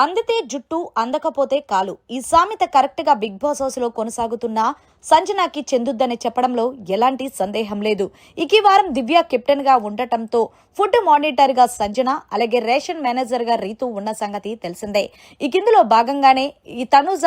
అందితే జుట్టు అందకపోతే కాలు. ఈ సామెత కరెక్ట్గా బిగ్ బాస్ హౌస్లో కొనసాగుతున్న సంజనాకి చెందుద్దని చెప్పడంలో ఎలాంటి సందేహం లేదు. ఇక ఈ వారం దివ్య కెప్టెన్గా ఉండటంతో ఫుడ్ మానిటర్గా సంజన అలాగే రేషన్ మేనేజర్గా రీతు ఉన్న సంగతి తెలిసిందే. ఇక ఇందులో భాగంగానే ఈ తనుజ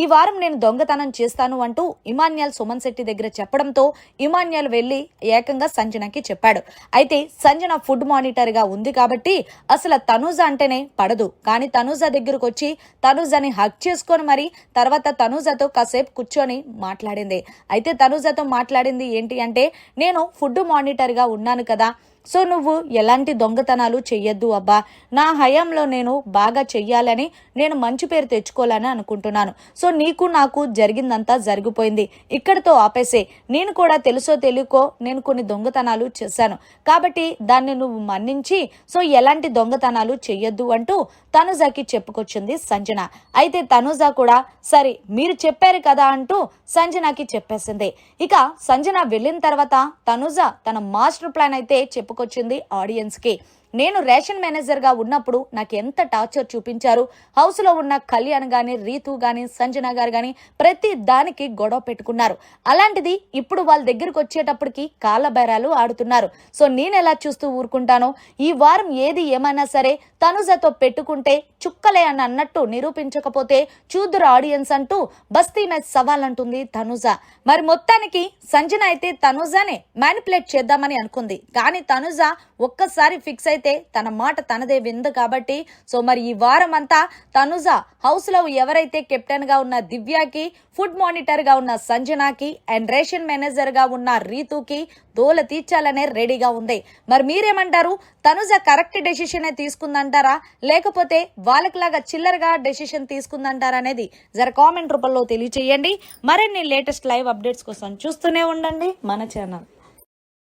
ఈ వారం నేను దొంగతనం చేస్తాను అంటూ ఇమాన్యాల్ సుమన్ శెట్టి దగ్గర చెప్పడంతో ఇమాన్యాల్ వెళ్ళి ఏకంగా సంజనకి చెప్పాడు. అయితే సంజన ఫుడ్ మానిటర్గా ఉంది కాబట్టి అసలు తనూజ అంటేనే పడదు. కానీ తనూజ దగ్గరకు వచ్చి తనుజని హక్ చేసుకొని మరి తర్వాత తనుజతో కాసేపు కూర్చొని మాట్లాడింది. అయితే తనుజతో మాట్లాడింది ఏంటి అంటే నేను ఫుడ్ మానిటర్గా ఉన్నాను కదా సో నువ్వు ఎలాంటి దొంగతనాలు చెయ్యొద్దు అబ్బా. నా హయాంలో నేను బాగా చెయ్యాలని నేను మంచి పేరు తెచ్చుకోవాలని అనుకుంటున్నాను. సో నీకు నాకు జరిగిందంతా జరిగిపోయింది. ఇక్కడితో ఆపేసే. నేను కూడా తెలుసో తెలియకో నేను కొన్ని దొంగతనాలు చేశాను. కాబట్టి దాన్ని నువ్వు మన్నించి సో ఎలాంటి దొంగతనాలు చెయ్యొద్దు అంటూ తనుజాకి చెప్పుకొచ్చింది సంజన. అయితే తనుజ కూడా సరే మీరు చెప్పారు కదా అంటూ సంజనకి చెప్పేసింది. ఇక సంజన వెళ్ళిన తర్వాత తనుజ తన మాస్టర్ ప్లాన్ అయితే చెప్పుకొచ్చింది ఆడియన్స్కి. నేను రేషన్ మేనేజర్గా ఉన్నప్పుడు నాకు ఎంత టార్చర్ చూపించారు? హౌస్లో ఉన్న కళ్యాణ్ కానీ రీతు కానీ సంజన గారు కానీ ప్రతి దానికి గొడవ పెట్టుకున్నారు. అలాంటిది ఇప్పుడు వాళ్ళ దగ్గరకు వచ్చేటప్పటికి కాళ్ళ బేరాలు ఆడుతున్నారు. సో నేను ఎలా చూస్తూ ఊరుకుంటానో? ఈ వారం ఏది ఏమైనా సరే తనుజతో పెట్టుకుంటే చుక్కలే అని అన్నట్టు నిరూపించకపోతే చూదురు ఆడియన్స్ అంటూ బస్తీ మ్యాచ్ సవాల్ అంటుంది తనుజ. మరి మొత్తానికి సంజన అయితే తనుజానే మ్యానిపులేట్ చేద్దామని అనుకుంది. కానీ తనుజ ఒక్కసారి ఫిక్స్ అయితే తన మాట తనదే విందు కాబట్టి. సో మరి ఈ వారం అంతా తనుజ హౌస్లో ఎవరైతే కెప్టెన్గా ఉన్న దివ్యాకి ఫుడ్ మానిటర్గా ఉన్న సంజనాకి అండ్ రేషన్ మేనేజర్గా ఉన్న రీతుకి దోల తీర్చాలనే రెడీగా ఉంది. మరి మీరేమంటారు? తనుజ కరెక్ట్ డెసిషన్ తీసుకుందంటారా? లేకపోతే వాళ్ళకిలాగా చిల్లరగా డెసిషన్ తీసుకుందంటారా అనేది జర కామెంట్ రూపంలో తెలియచేయండి. మరిన్ని లేటెస్ట్ లైవ్ అప్డేట్స్ కోసం చూస్తూనే ఉండండి మన ఛానల్